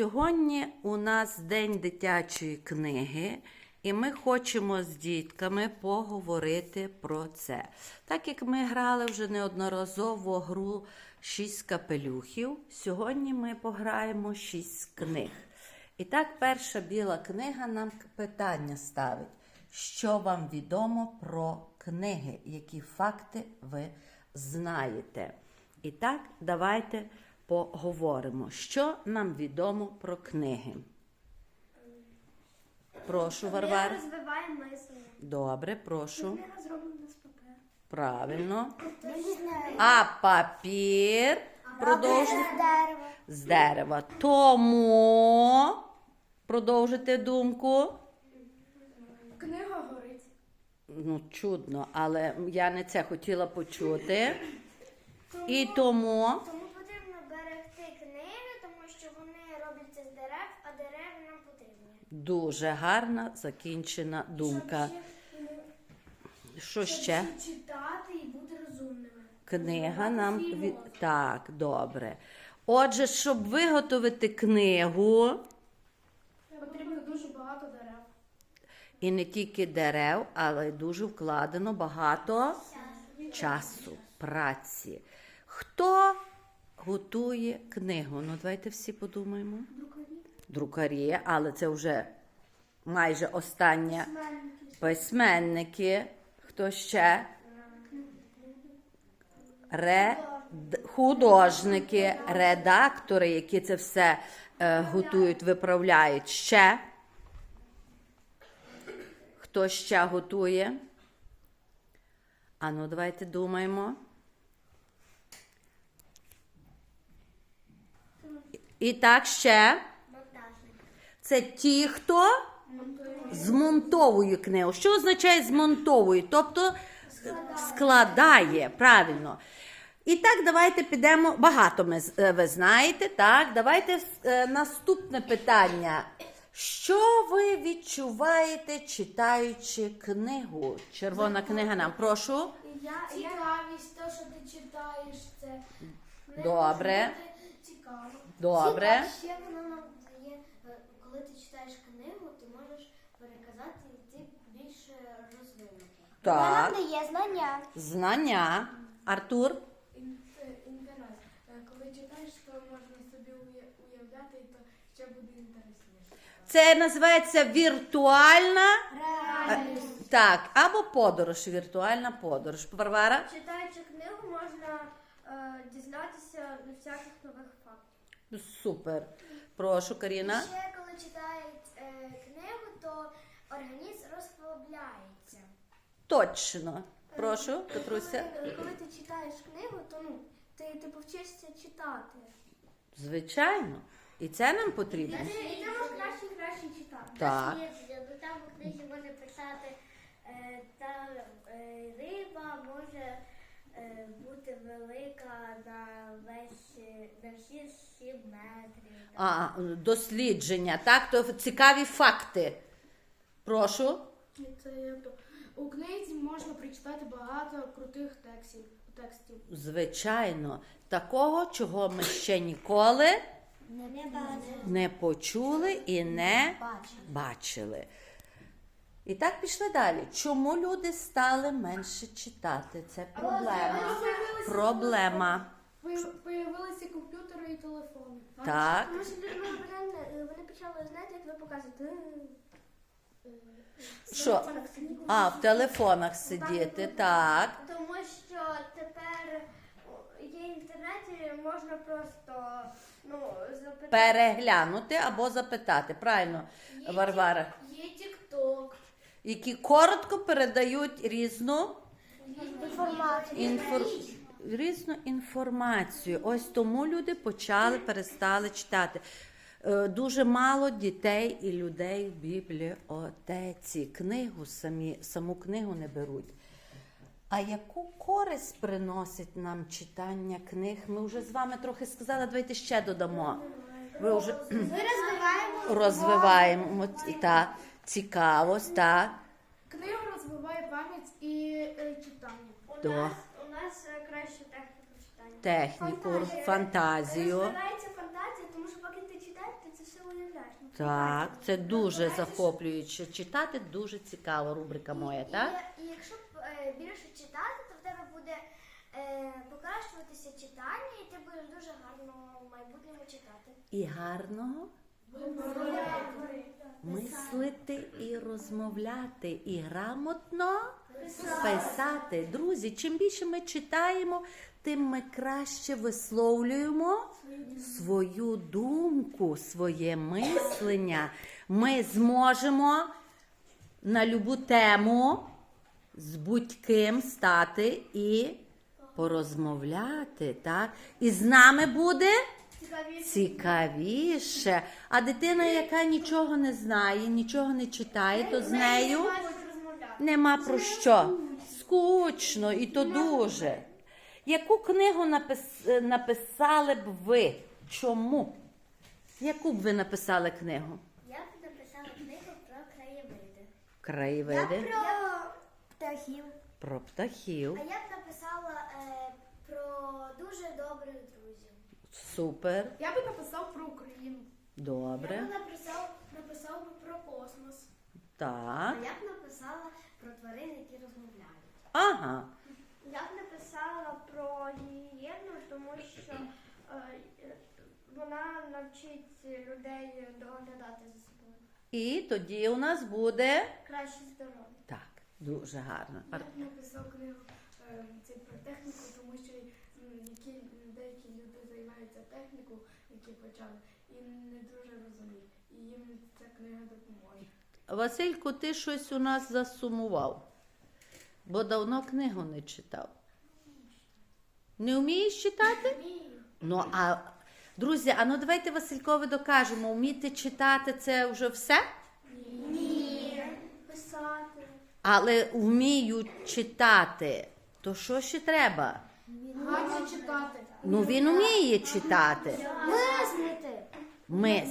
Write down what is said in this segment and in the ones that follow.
Сьогодні у нас День дитячої книги, і ми хочемо з дітками поговорити про це. Так як ми грали вже неодноразово гру «Шість капелюхів, сьогодні ми пограємо шість книг. І так, перша біла книга нам питання ставить. Що вам відомо про книги? Які факти ви знаєте? І так, давайте поговоримо. Що нам відомо про книги? Прошу, Варвара. Книга розвиває мислення. Добре, прошу. Книга зроблена з паперу. Правильно. Знаю. А папір продовжує з дерева. Тому продовжити думку. Книга горить. Ну, чудно, але я не це хотіла почути. І тому Тому потрібно берегти книги, тому що вони робляться з дерев, а дерева нам потрібні. дуже гарна закінчена думка. Що ще? читати і бути розумними. Книга нам від... так, добре. Отже, щоб виготовити книгу, Потрібно дуже багато дерев. і не тільки дерев, але й дуже вкладено багато часу, праці. Хто готує книгу? Ну, давайте всі подумаємо. Друкарі, але це вже майже остання. Письменники. Хто ще? Ре... Художники, редактори, які це все е, готують, виправляють. Ще. Хто ще готує? А ну, давайте думаємо. І так ще. Це ті, хто змонтовує книгу. Що означає змонтовує? Тобто складає, правильно. І так, давайте підемо. Багато ми, з- е, ви знаєте, так? Давайте е, наступне питання. Що ви відчуваєте, читаючи книгу? Червона книга нам, прошу. Я, Цікавість, те, що ти читаєш, це Добре. Цікаво. Добре. Ще воно нам дає, е, коли ти читаєш книгу, ти можеш переказати і ти більше розвинутий. Так. дає знання. Знання. Артур. Інтерес. Е, Коли читаєш, то можна собі уя- уявляти, і то ще буде інтересніше. Це називається віртуальна. Так, або подорож, віртуальна подорож. Варвара? Читаючи книгу, можна е, дізнатися всяких нових фактів. Супер. Прошу, Каріна. Ще коли читають е, книгу, то організм розслабляється. Точно. Прошу, Катруся. Коли, коли ти читаєш книгу, то ну, ти, ти повчишся читати. Звичайно. І це нам потрібно. І ти, і краще і краще читати. Так. Бо там у книзі може писати, е, та е, риба може е, бути велика на весь на всі 7 метрів. А, дослідження, так? То цікаві факти. Прошу. Це як то у книзі можна прочитати багато крутих текстів. текстів. Звичайно, такого, чого ми ще ніколи Не не почули і не бачили. І так пішли далі. Чому люди стали менше читати? Це проблема. Проблема. Ви- Появилися комп'ютери і телефони. Так. Тому що вони, вони почали знаєте, як ви показуєте. Що? А, в телефонах сидіти, так. Тому що тепер є інтернет і можна просто ну, запитати. Переглянути або запитати. Правильно, Варвара. Є TikTok. Які коротко передають різну Інформація. інфор... різну інформацію. Ось тому люди почали перестали читати. Е, Дуже мало дітей і людей в бібліотеці. Книгу самі, саму книгу не беруть. А яку користь приносить нам читання книг? Ми вже з вами трохи сказали, давайте ще додамо. Ви вже Ми розвиваємо. розвиваємо та цікавость, та Книга розвиває пам'ять і е, читання. У нас, у нас е, краще техніка читання. техніку, фантазію. Розвивається фантазія, тому що поки ти читаєш, ти це все уявляєш. Ну, Так, це дуже захоплююче. Читати дуже цікаво, рубрика моя, так? І, і якщо е, більше читати, то в тебе буде е, покращуватися читання, і ти будеш дуже гарно в майбутньому читати. І гарно мислити і розмовляти, і грамотно писати. Друзі, чим більше ми читаємо, тим ми краще висловлюємо свою думку, своє мислення. Ми зможемо на любу тему з будь-ким стати і порозмовляти. Так? І з нами буде цікавіше. А дитина, яка нічого не знає, нічого не читає, то з нею нема про що. Скучно, і то дуже. Яку книгу напис- написали б ви? Чому? Яку б ви написали книгу? Я б написала книгу про краєвиди. Краєвиди Про птахів. про птахів. А я б написала е, про дуже добрих друзів. Супер. Я би написав про Україну. Добре. написав, написав би про космос. Так. я б написала про тварин, які розмовляють. Ага. Я б написала про гігієну, тому що е, вона навчить людей доглядати за собою. І тоді у нас буде. Краще здоров'я. Так, дуже гарно. Я б написав книгу е, це про техніку, тому що м, які деякі люди займаються технікою, які почали, і не дуже розуміють. І їм ця книга допоможе. Васильку, ти щось у нас засумував, бо давно книгу не читав. Не вмієш читати? Ну, а друзі, а ну давайте Василькові докажемо, вміти читати це вже все? Ні. Писати. Але вміють читати. То що ще треба? Гарно читати. Ну він вміє читати. Мислити. Ми.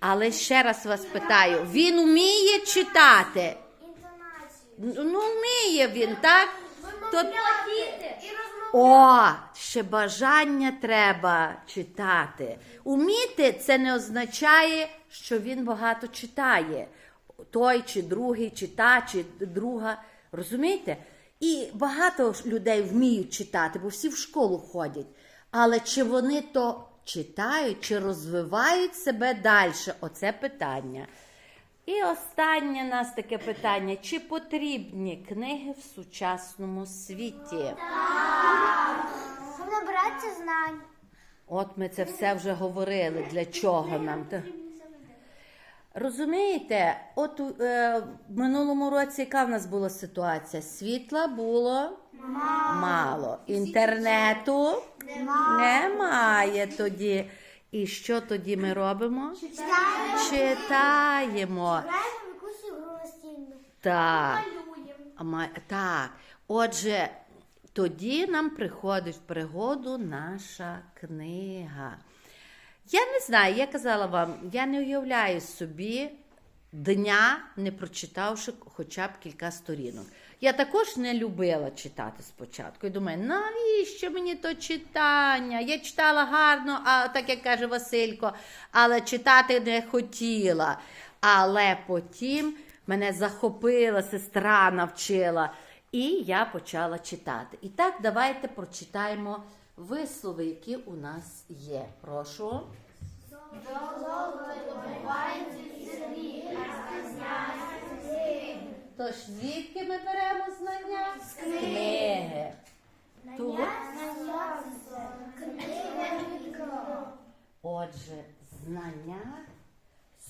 Але ще раз вас питаю: він вміє читати? Ну, вміє він, так? То... О, ще бажання треба читати. Уміти це не означає, що він багато читає. Той чи другий, чи та, чи друга. Розумієте? І багато людей вміють читати, бо всі в школу ходять. Але чи вони то читають, чи розвивають себе далі? Оце питання. І останнє нас таке питання: чи потрібні книги в сучасному світі? Щоб знань. От ми це все вже говорили. Для чого нам? Розумієте, от е, в минулому році яка в нас була ситуація? Світла було мало. Інтернету немає тоді. І що тоді ми робимо? Читаємо. Граємо в якусь ігру настільну. Так. Малюємо. А ма- Так, отже, тоді нам приходить в пригоду наша книга. Я не знаю, я казала вам, я не уявляю собі дня, не прочитавши хоча б кілька сторінок. Я також не любила читати спочатку. І думаю, навіщо мені то читання? Я читала гарно, а так як каже Василько, але читати не хотіла. Але потім мене захопила, сестра навчила, і я почала читати. І так, давайте прочитаємо вислови, які у нас є. Прошу. Тож звідки ми беремо знання? З книги. Тут. Отже, знання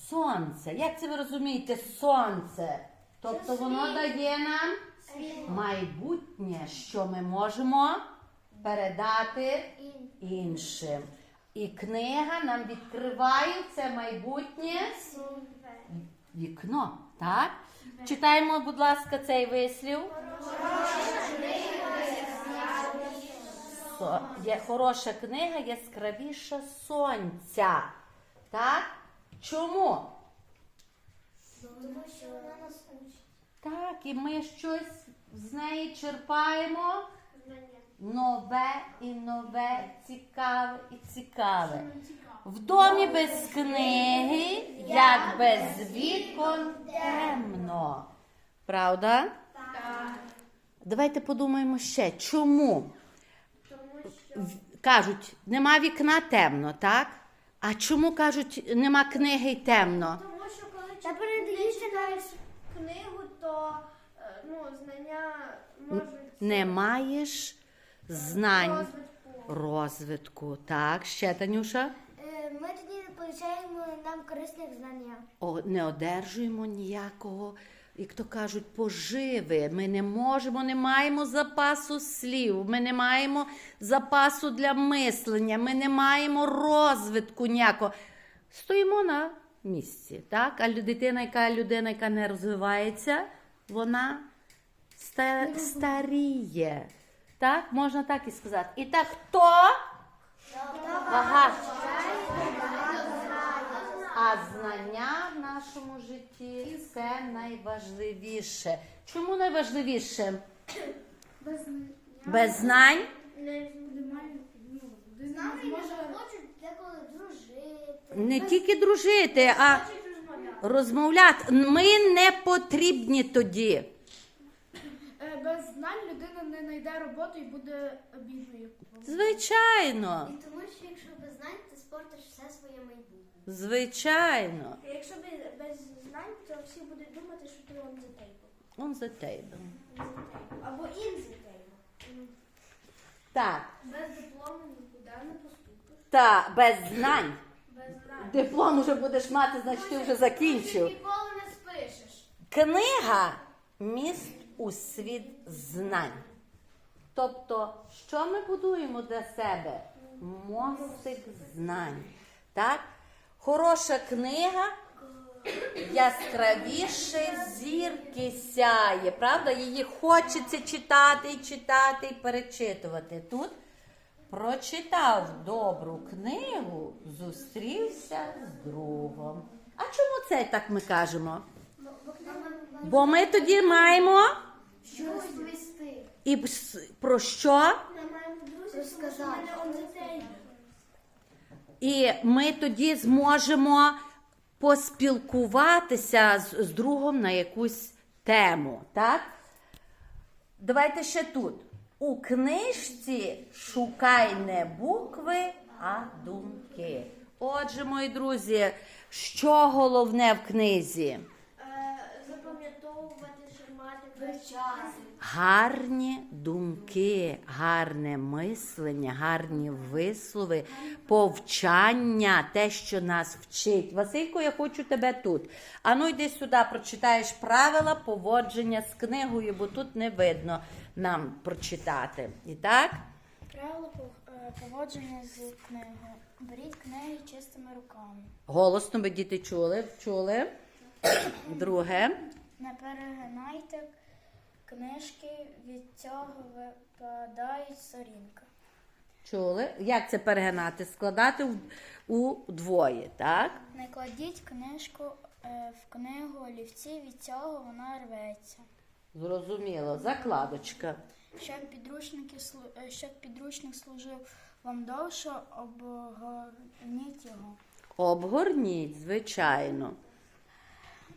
сонце. Як це ви розумієте? Сонце. Тобто воно дає нам майбутнє, що ми можемо передати іншим. І книга нам відкриває це майбутнє вікно. Так? Читаємо, будь ласка, цей вислів. Є хороша книга яскравіша сонця. Так? Чому? Тому що вона нас учить. Так, і ми щось з неї черпаємо. Нове і нове, цікаве і цікаве. В домі без книги, як без вікон темно. Правда? Так. Давайте подумаємо ще, чому? Кажуть, нема вікна темно, так? А чому кажуть, нема книги й темно? Тому що коли Та ти читаєш книгу, то е, ну, знання можуть Не маєш знань розвитку. Так, ще Танюша? Е, Ми тоді не получаємо нам корисних знань. О, не одержуємо ніякого, як то кажуть, поживи. Ми не можемо, не маємо запасу слів, ми не маємо запасу для мислення, ми не маємо розвитку ніякого. Стоїмо на місці, так? А дитина, яка людина, яка не розвивається, вона ста- старіє. Так, можна так і сказати. І так хто? Багато. А знання в нашому житті це найважливіше. Чому найважливіше? Без знання Без знань ну, не хочуть деколи дружити. не тільки дружити, а розмовляти. Ми не потрібні тоді. Е, без знань людина не знайде роботу і буде бідною. Звичайно, І тому що якщо без знань, ти спортиш все своє майбутнє. звичайно. Якщо без знань, то всі будуть думати, що ти on the table. On the table. Або in the table. Так, Без диплому нікуди не поступиш. та без знань. Без знань. Диплом вже будеш мати, значить ти вже закінчив. Ти ніколи не спишеш. Книга міст у світ знань. Тобто, що ми будуємо для себе? Мостик знань. Так? Хороша книга яскравіше зірки сяє, правда? Її хочеться читати читати і перечитувати. Тут прочитав добру книгу, зустрівся з другом. А чому це так ми кажемо? Бо ми тоді маємо Що розповісти? і пс- про що? І ми тоді зможемо поспілкуватися з, з другом на якусь тему. Так? Давайте ще тут. У книжці шукай не букви, а думки. Отже, мої друзі, що головне в книзі? Запам'ятовувати, що мати час. Гарні думки, гарне мислення, гарні вислови, повчання, те, що нас вчить. Василько, я хочу тебе тут. Ану, йди сюди, прочитаєш правила поводження з книгою, бо тут не видно нам прочитати. І так? Правило е, поводження з книгою. Беріть книги чистими руками. Голосно ви діти чули? Чули? Друге. Не перегинайте книжки, від цього випадають сторінки. Чули? Як це перегинати? Складати в- у двоє, так? Не кладіть книжку е, в книгу олівці, від цього вона рветься. Зрозуміло. Закладочка. Щоб, підручники, слу- е, щоб підручник служив вам довше, обгорніть його. Обгорніть, звичайно.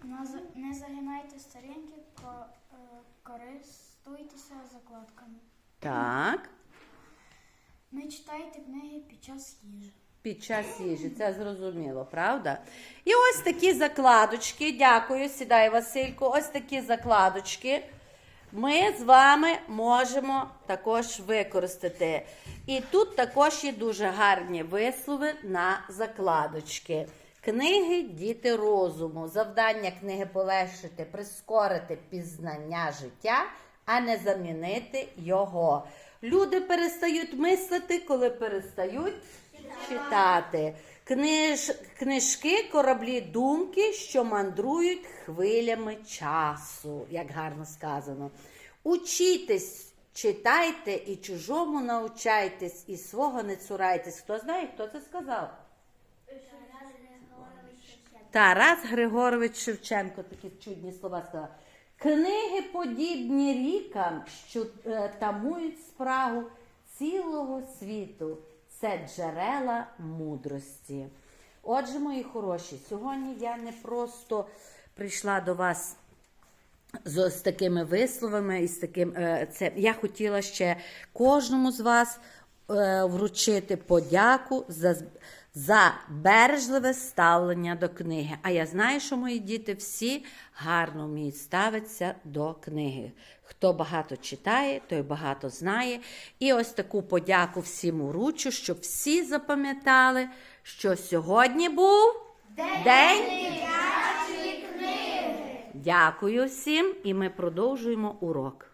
На Не загинайте сторінки, ко- е, користуйтеся закладками. Так. Не читайте книги під час їжі. Під час їжі, це зрозуміло, правда? І ось такі закладочки. Дякую, сідай, Василько. Ось такі закладочки. Ми з вами можемо також використати. І тут також є дуже гарні вислови на закладочки. Книги діти розуму. Завдання книги полегшити, прискорити пізнання життя, а не замінити його. Люди перестають мислити, коли перестають читати. Книж, книжки, кораблі думки, що мандрують хвилями часу, як гарно сказано. Учітесь, читайте і чужому научайтесь, і свого не цурайтесь. Хто знає, хто це сказав? Тарас Григорович Шевченко такі чудні слова сказав. Книги подібні рікам, що е, тамують спрагу цілого світу. це джерела мудрості. Отже, мої хороші, сьогодні я не просто прийшла до вас з, з такими висловами і з таким е, це я хотіла ще кожному з вас е, вручити подяку за, за бережливе ставлення до книги. А я знаю, що мої діти всі гарно вміють ставитися до книги. Хто багато читає, той багато знає. І ось таку подяку всім уручу, щоб всі запам'ятали, що сьогодні був день. Дякую всім, і ми продовжуємо урок.